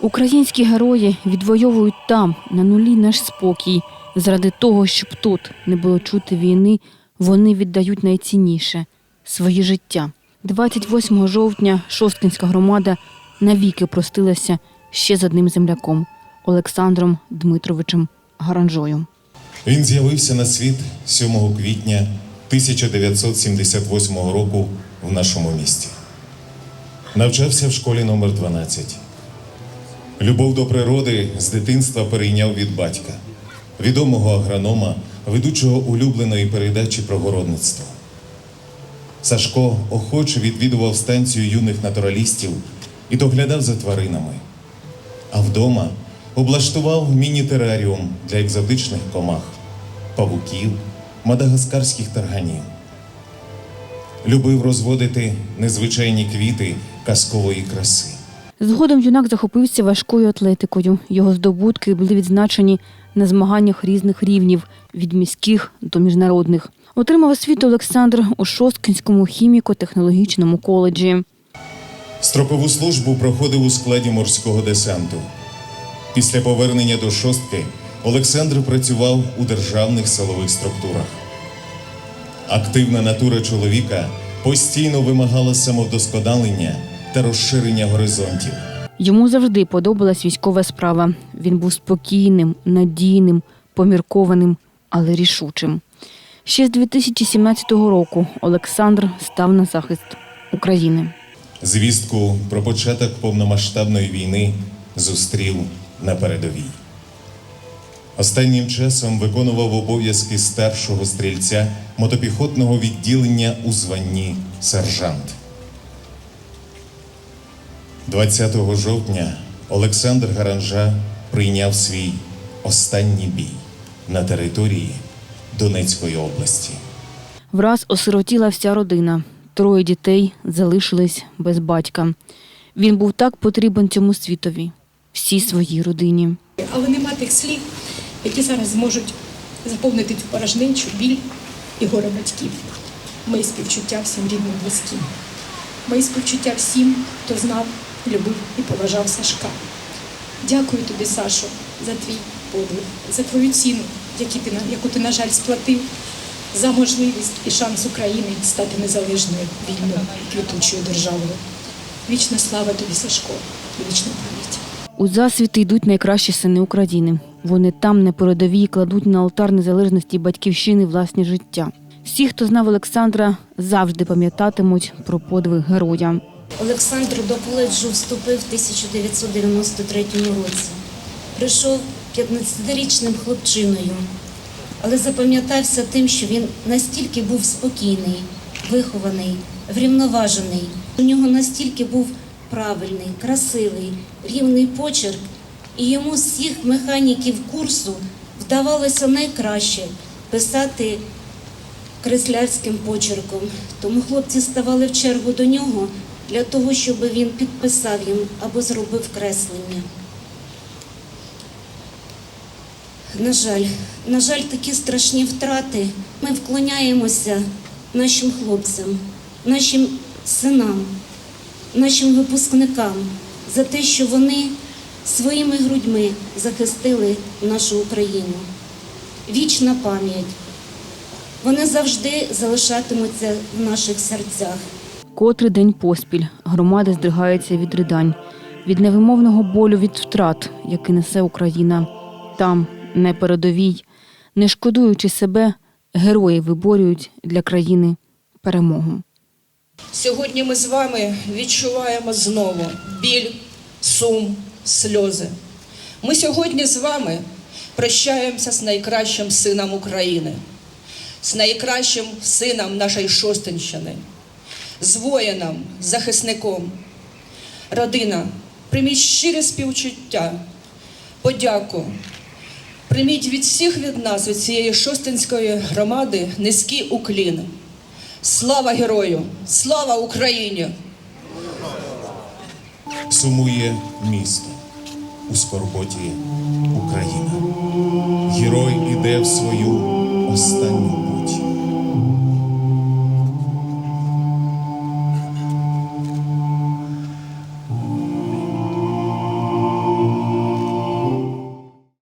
Українські герої відвоюють там, на нулі наш спокій. Заради того, щоб тут не було чути війни, вони віддають найцінніше своє життя. 28 жовтня Шосткинська громада навіки простилася ще з одним земляком Олександром Дмитровичем Гаранжою. Він з'явився на світ 7 квітня 1978 року в нашому місті. Навчався в школі номер 12. Любов до природи з дитинства перейняв від батька, відомого агронома, ведучого улюбленої передачі про городництво. Сашко охоче відвідував станцію юних натуралістів і доглядав за тваринами. А вдома облаштував міні-тераріум для екзотичних комах, павуків, мадагаскарських тарганів. Любив розводити незвичайні квіти казкової краси. Згодом юнак захопився важкою атлетикою. Його здобутки були відзначені на змаганнях різних рівнів від міських до міжнародних. Отримав освіту Олександр у Шосткинському хіміко-технологічному коледжі. Строкову службу проходив у складі морського десанту. Після повернення до шостки Олександр працював у державних силових структурах. Активна натура чоловіка постійно вимагала самовдосконалення та розширення горизонтів. Йому завжди подобалась військова справа. Він був спокійним, надійним, поміркованим, але рішучим. Ще з 2017 року Олександр став на захист України. Звістку про початок повномасштабної війни зустрів на передовій. Останнім часом виконував обов'язки старшого стрільця мотопіхотного відділення у званні сержант. 20 жовтня Олександр Гаранжа прийняв свій останній бій на території Донецької області. Враз осиротіла вся родина. Троє дітей залишились без батька. Він був так потрібен цьому світові, всій своїй родині. Але нема тих слів, які зараз зможуть заповнити цю порожнечу, біль і горе батьків. Мої співчуття всім рідним близьким. Мої співчуття всім, хто знав, любив і поважав Сашка. Дякую тобі, Сашо, за твій подвиг, за твою ціну, яку ти, на- жаль, сплатив, за можливість і шанс України стати незалежною, вільною і квітучою державою. Вічна слава тобі, Сашко, і вічна пам'ять. У засвіти йдуть найкращі сини України. Вони там на передовій кладуть на алтар незалежності батьківщини власні життя. Всі, хто знав Олександра, завжди пам'ятатимуть про подвиг героя. Олександр до коледжу вступив в 1993 році. Прийшов 15-річним хлопчиною, але запам'ятався тим, що він настільки був спокійний, вихований, врівноважений. У нього настільки був правильний, красивий, рівний почерк, і йому з всіх механіків курсу вдавалося найкраще писати креслярським почерком. Тому хлопці ставали в чергу до нього для того, щоб він підписав їм або зробив креслення. На жаль, на жаль, такі страшні втрати. Ми вклоняємося нашим хлопцям, нашим синам, нашим випускникам за те, що вони своїми грудьми захистили нашу Україну. Вічна пам'ять. Вони завжди залишатимуться в наших серцях. Котрий день поспіль громада здригається від ридань, від невимовного болю від втрат, який несе Україна. Там, на передовій, не шкодуючи себе, герої виборюють для країни перемогу. Сьогодні ми з вами відчуваємо знову біль, сум, сльози. Ми сьогодні з вами прощаємося з найкращим сином України, з найкращим сином нашої Шостинщини, з воїном, захисником. Родина, прийміть щире співчуття, подяку. Прийміть від всіх від нас, від цієї шостинської громади, низький уклін. Слава герою! Слава Україні! Сумує місто у скорботі Україна. Герой іде в свою останню